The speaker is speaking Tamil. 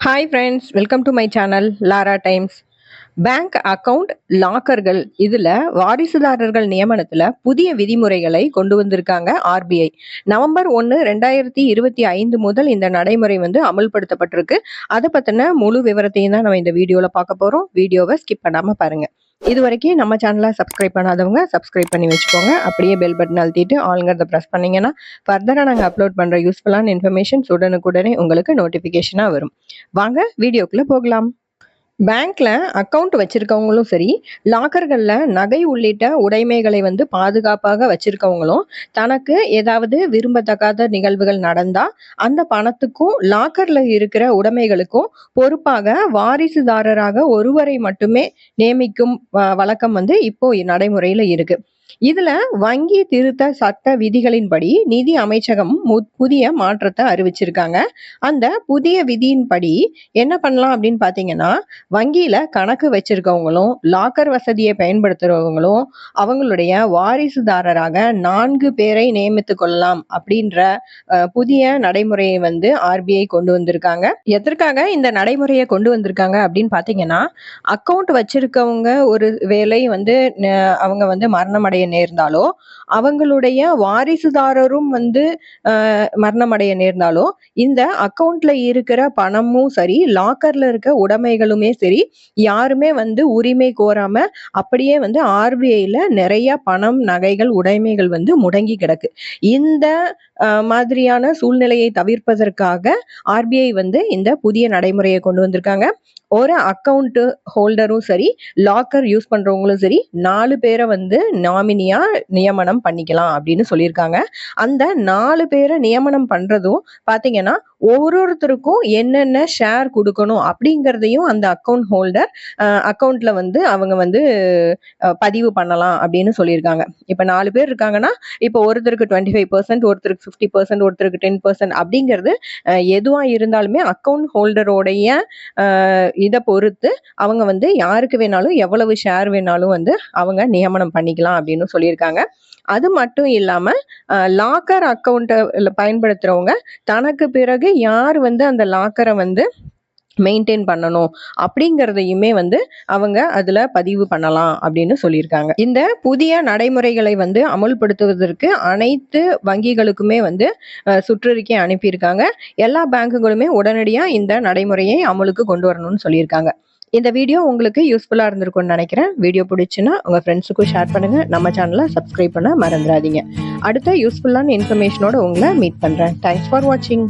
Hi friends welcome to my channel Lara Times bank account லாக்கர்கள் இதில் வாரிசுதாரர்கள் நியமனத்தில் புதிய விதிமுறைகளை கொண்டு வந்திருக்காங்க ஆர்பிஐ நவம்பர் ஒன்று ரெண்டாயிரத்தி இருபத்தி ஐந்து முதல் இந்த நடைமுறை வந்து அமல்படுத்தப்பட்டிருக்கு. அதை பற்றின முழு விவரத்தையும் தான் நம்ம இந்த வீடியோவில் பார்க்க போகிறோம் வீடியோவை ஸ்கிப் பண்ணாமல் பாருங்கள் இது வரைக்கும் நம்ம சேனலை சப்ஸ்கிரைப் பண்ணாதவங்க சப்ஸ்கிரைப் பண்ணி வச்சுக்கோங்க. அப்படியே பெல் பட்டன் அழுத்திட்டு ஆளுங்கிறத ப்ரெஸ் பண்ணீங்கன்னா ஃபர்தராக நாங்கள் அப்லோட் பண்ணுற யூஸ்ஃபுல்லான இன்ஃபர்மேஷன்ஸ் உடனுக்குடனே உங்களுக்கு நோட்டிஃபிகேஷனாக வரும். வாங்க வீடியோக்குள்ளே போகலாம். பேங்க்ல அக்கௌண்ட் வச்சிருக்கவங்களும் சரி லாக்கர்களில் நகை உள்ளிட்ட உடைமைகளை வந்து பாதுகாப்பாக வச்சிருக்கவங்களும் தனக்கு ஏதாவது விரும்பத்தக்காத நிகழ்வுகள் நடந்தா அந்த பணத்துக்கும் லாக்கர்ல இருக்கிற உடைமைகளுக்கும் பொறுப்பாக வாரிசுதாரராக ஒருவரை மட்டுமே நியமிக்கும் வ- வழக்கம் வந்து இப்போ நடைமுறையில இருக்கு. இதுல வங்கி திருத்த சட்ட விதிகளின்படி நிதி அமைச்சகம் புதிய மாற்றத்தை அறிவிச்சிருக்காங்க. அந்த புதிய விதியின்படி என்ன பண்ணலாம் அப்படின்னு பாத்தீங்கன்னா வங்கியில கணக்கு வச்சிருக்கவங்களும் லாக்கர் வசதியை பயன்படுத்துறவங்களும் அவங்களுடைய வாரிசுதாரராக நான்கு பேரை நியமித்துக் கொள்ளலாம் அப்படின்ற புதிய நடைமுறையை வந்து ஆர்பிஐ கொண்டு வந்திருக்காங்க. எதற்காக இந்த நடைமுறையை கொண்டு வந்திருக்காங்க அப்படின்னு பாத்தீங்கன்னா அக்கௌண்ட் வச்சிருக்கவங்க ஒரு வேலை வந்து அவங்க வந்து மரணம் மரணமடைய நேர்ந்தாலோ அவங்களுடைய வாரிசுதாரரும் வந்து மரணமடைய மரணம் அடைய நேர்ந்தாலோ இந்த அக்கவுண்ட்ல இருக்கிற பணமும் சரி லாக்கர்ல இருக்க உடைமைகளுமே சரி யாருமே வந்து உரிமை கோராம அப்படியே வந்து ஆர்பிஐல நிறைய பணம் நகைகள் உடைமைகள் வந்து முடங்கி கிடக்கு. இந்த மாதிரியான சூழ்நிலையை தவிர்ப்பதற்காக ஆர்பிஐ வந்து இந்த புதிய நடைமுறையை கொண்டு வந்திருக்காங்க. ஒரு அக்கவுண்ட் ஹோல்டரும் சரி லாக்கர் யூஸ் பண்றவங்களும் சரி நாலு பேரை வந்து நாமினியா நியமனம் பண்ணிக்கலாம் அப்படின்னு சொல்லியிருக்காங்க. அந்த நாலு பேரை நியமனம் பண்றதும் பாத்தீங்கன்னா ஒவ்வொருத்தருக்கும் என்னென்ன ஷேர் கொடுக்கணும் அப்படிங்கிறதையும் அந்த அக்கௌண்ட் ஹோல்டர் அக்கௌண்ட்ல வந்து அவங்க வந்து பதிவு பண்ணலாம் அப்படின்னு சொல்லியிருக்காங்க. இப்போ நாலு பேர் இருக்காங்கன்னா இப்போ ஒருத்தருக்கு டுவெண்ட்டி ஃபைவ் பர்சன்ட் ஒருத்தருக்கு ஃபிஃப்டி பர்சன்ட் ஒருத்தருக்கு டென் பர்சன்ட் அப்படிங்கிறது எதுவாக இருந்தாலுமே அக்கவுண்ட் ஹோல்டரோடைய இதை பொறுத்து அவங்க வந்து யாருக்கு வேணாலும் எவ்வளவு ஷேர் வேணாலும் வந்து அவங்க நியமனம் பண்ணிக்கலாம் அப்படின்னு சொல்லியிருக்காங்க. அது மட்டும் இல்லாமல் லாக்கர் அக்கௌண்ட்டை பயன்படுத்துகிறவங்க தனக்கு பிறகு யார் வந்து அந்த லாக்கரை வந்து மெயின்டைன் பண்ணணும் அப்படிங்கிறதையுமே வந்து அவங்க அதில் பதிவு பண்ணலாம் அப்படின்னு சொல்லியிருக்காங்க. இந்த புதிய நடைமுறைகளை வந்து அமுல்படுத்துவதற்கு அனைத்து வங்கிகளுக்குமே வந்து சுற்றறிக்கை அனுப்பியிருக்காங்க. எல்லா பேங்குகளுமே உடனடியாக இந்த நடைமுறையை அமலுக்கு கொண்டு வரணும்னு சொல்லியிருக்காங்க. இந்த வீடியோ உங்களுக்கு யூஸ்ஃபுல்லாக இருந்திருக்கும்னு நினைக்கிறேன். வீடியோ பிடிச்சுன்னா உங்கள் ஃப்ரெண்ட்ஸுக்கும் ஷேர் பண்ணுங்க. நம்ம சேனலை சப்ஸ்கிரைப் பண்ண மறந்துடாதீங்க. அடுத்த யூஸ்ஃபுல்லான இன்ஃபர்மேஷனோட உங்களை மீட் பண்ணுறேன் தேங்க்ஸ் ஃபார் வாட்சிங்